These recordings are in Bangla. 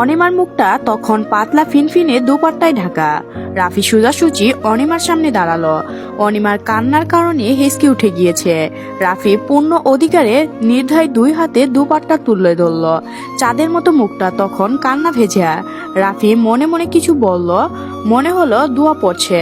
অনিমার মুখটা তখন পাতলা ফিনফিনে দুপাট্টায় ঢাকা। রাফি সোজাসুজি অনিমার সামনে দাঁড়াল। অনিমার কান্নার কারণে হেসকে উঠে গিয়েছে। রাফি পূর্ণ অধিকারে নির্ধায় দুই হাতে দুপাট্টা তুলে ধরল। চাঁদের মতো মুখটা তখন কান্না ভেজা। রাফি মনে মনে কিছু বলল। মনে হলো দোয়া পড়ছে।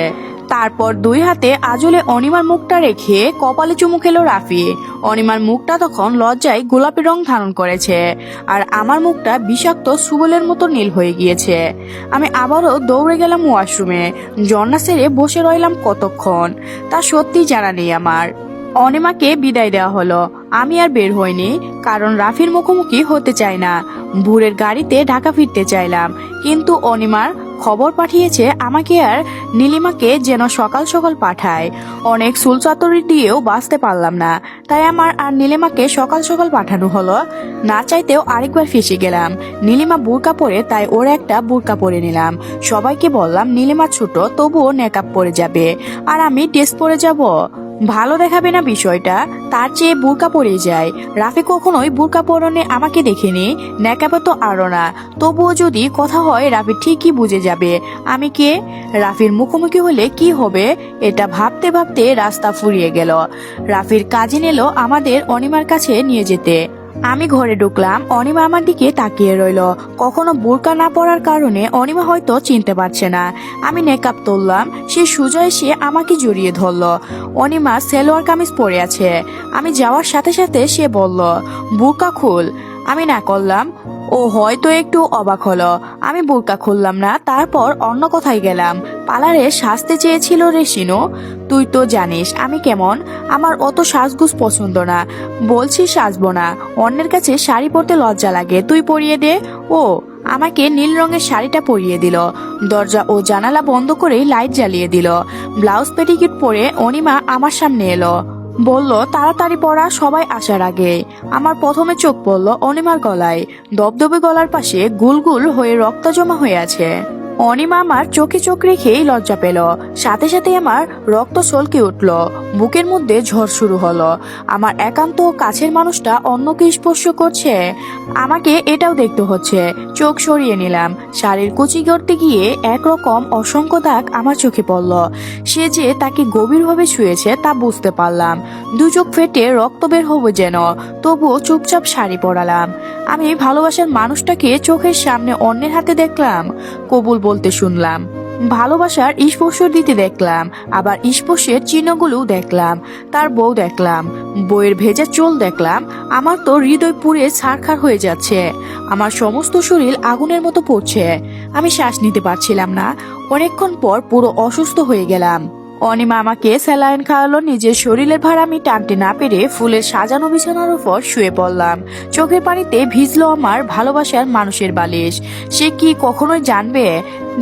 তারপর দুই হাতে আজলে অনিমার মুখটা রেখে কপালে চুমু খেলো রাফি। অনিমার মুখটা তখন লজ্জায় গোলাপি রং ধারণ করেছে। আর আমার মুখটা বিষাক্ত সুবলের মতো নীল হয়ে গিয়েছে। আমি আবারও দৌড়ে গেলাম ওয়াশরুমে। জন্না সেরে বসে রইলাম কতক্ষণ? তা সত্যি জানা নেই আমার। অনিমাকে বিদায় দেওয়া হলো। আমি আর বের হইনি, কারণ রাফির মুখোমুখি হতে চাই না। ভোরের গাড়িতে ঢাকা ফিরতে চাইলাম। কিন্তু অনিমার খবর পাঠিয়েছে, আমাকে আর নীলিমাকে যেন সকাল সকাল পাঠায়। অনেক সুলচাতরি দিয়েও বাঁচতে পারলাম না। তাই আমার আর নীলিমাকে সকাল সকাল পাঠানো হলো। না চাইতেও আরেকবার ফেসে গেলাম। নীলিমা বুরকা পরে, তাই ওর একটা বুরকা পরে নিলাম। সবাইকে বললাম, নীলিমা ছোট, তবুও নেকআপ পরে যাবে। আর আমি টেস্ট পরে যাব। ভালো দেখাবে না বিষয়টা? তার চেয়ে বুরকা পরে যায়। রাফি কখনোই বুরকা পরনে আমাকে দেখেনি, ন্যাকাবে তো আরও না। তবুও যদি কথা হয়, রাফি ঠিকই বুঝে যাবে। আমি কে? রাফির মুখোমুখি হলে কি হবে? এটা ভাবতে ভাবতে রাস্তা ফুরিয়ে গেল। রাফির কাজে নিল আমাদের অনিমার কাছে নিয়ে যেতে। আমি ঘরে ঢুকলাম, অনিমা আমার দিকে তাকিয়ে রইল। কখনো বোরকা না পড়ার কারণে অনিমা হয়তো চিনতে পারছে না। আমি নেকআপ তুললাম, সে সুজয় এসে আমাকে জড়িয়ে ধরল। অনিমা সেলোয়ার কামিজ পরে আছে। আমি যাওয়ার সাথে সাথে সে বলল, বোরকা খুল। আমি না করলাম ও হয়তো একটু অবাক হলো। আমি বোরকা খুললাম না, তারপর অন্য কথায় গেলাম। পালারে সাজতে চেয়েছিল রে শিনু। তুই তো জানিস, আমি কেমন? আমার অত সাজগুজ পছন্দ না। বলছি সাজবো না। অন্যের কাছে শাড়ি পরতে লজ্জা লাগে। তুই পরিয়ে দে। ও, আমাকে নীল রঙের শাড়িটা পরিয়ে দিল। দরজা ও জানালা বন্ধ করে লাইট জ্বালিয়ে দিল। ব্লাউজ পেটিকিট পরে অনিমা আমার সামনে এলো। বলল, তাড়াতাড়ি পড়া সবাই আসার আগে। আমার প্রথমে চোখ পড়ল অনিমার গলায়। দবদবে গলার পাশে গুলগুল হয়ে রক্ত জমা হয়ে আছে। অনিমা আমার চোখে চোখ রেখেই লজ্জা পেল। সাথে সাথে আমার রক্ত সলকে উঠল। বুকের মধ্যে ঝড় শুরু হলো। আমার একান্ত কাছের মানুষটা অন্যকে স্পর্শ করছে। আমাকে এটাও দেখতে হচ্ছে। চোখ সরিয়ে নিলাম। শাড়ির কুচি করতে গিয়ে একরকম অসংখ্য দাগ আমার চোখে পড়ল। সে যে তাকে গভীরভাবে ছুঁয়েছে তা বুঝতে পারলাম। দু চোখ ফেটে রক্ত বের হবে যেন। তবুও চুপচাপ শাড়ি পরালাম। আমি ভালোবাসার মানুষটাকে চোখের সামনে অন্যের হাতে দেখলাম। কবুল বলতে শুনলাম। ভালোবাসার স্পর্শ দিতে দেখলাম, আবার স্পর্শের চিহ্নগুলোও দেখলাম, তার বউ দেখলাম বইয়ের ভেজা চোল দেখলাম, আমার তো হৃদয় পুড়ে ছারখার হয়ে যাচ্ছে, আমার সমস্ত শরীর আগুনের মতো পড়ছে, আমি শ্বাস নিতে পারছিলাম না, অনেকক্ষণ পর পুরো অসুস্থ হয়ে গেলাম। অনিমা আমাকে স্যালাইন খাওয়ালো, নিজের শরীরের ভার আমি টানতে না পেরে ফুলের সাজানো বিছানার উপর শুয়ে পড়লাম। চোখের পানিতে ভিজলো আমার ভালোবাসার মানুষের বালিশ। সে কি কখনোই জানবে?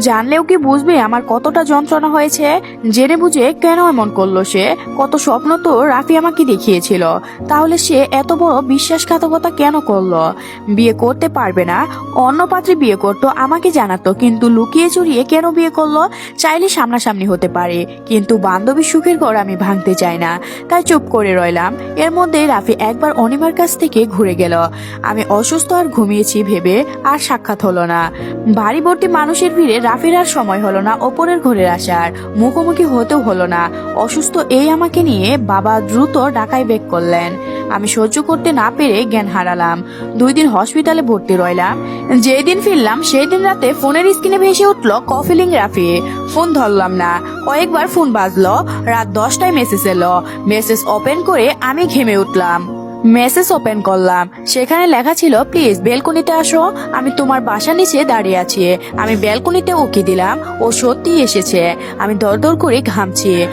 জানলেও কি বুঝবে আমার কতটা যন্ত্রণা হয়েছে? জেনে বুঝে কেন এমন করল সে? কত স্বপ্ন তো রাফি আমাকে দেখিয়েছিল। তাহলে সে এত বড় বিশ্বাসঘাতকতা কেন করল? বিয়ে করতে পারবে না। অন্য পাত্রে বিয়ে করতো, আমাকে জানাতো, কিন্তু লুকিয়ে চুরিয়ে কেন বিয়ে করল? চাইলে সামনাসামনি হতে পারে, কিন্তু বান্ধবীর সুখের ঘর আমি ভাঙতে চাই না। তাই চুপ করে রইলাম। এর মধ্যে রাফি একবার অনিমার কাছ থেকে ঘুরে গেল। আমি অসুস্থ আর ঘুমিয়েছি ভেবে আর সাক্ষাৎ হলো না। বাড়ি মানুষের ভিড়ে রাফির আর সময় হলো না, ওপরের ঘরের আসার মুখোমুখি হতেও হলো না। অসুস্থ এই আমাকে নিয়ে বাবা দ্রুত ডাকায় বেক করলেন। আমি সহ্য করতে না পেরে জ্ঞান হারালাম। দুই দিন হসপিটালে ভর্তি রইলাম। যেই দিন ফিরলাম সেই দিন রাতে ফোনের স্ক্রিনে ভেসে উঠল কফিলিং রাফি। ফোন ধরলাম না। কয়েকবার ফোন বাজলো। রাত দশটায় মেসেজ এলো। মেসেজ ওপেন করে আমি ঘেমে উঠলাম। মেসেজ ওপেন করলাম। সেখানে লেখা ছিল, প্লিজ, বেলকনিতে আসো। আমি তোমার বাসা নিচে দাঁড়িয়ে আছি। আমি বেলকনিতে উকি দিলাম। ও সত্যি এসেছে। আমি দর দর করে ঘামছি।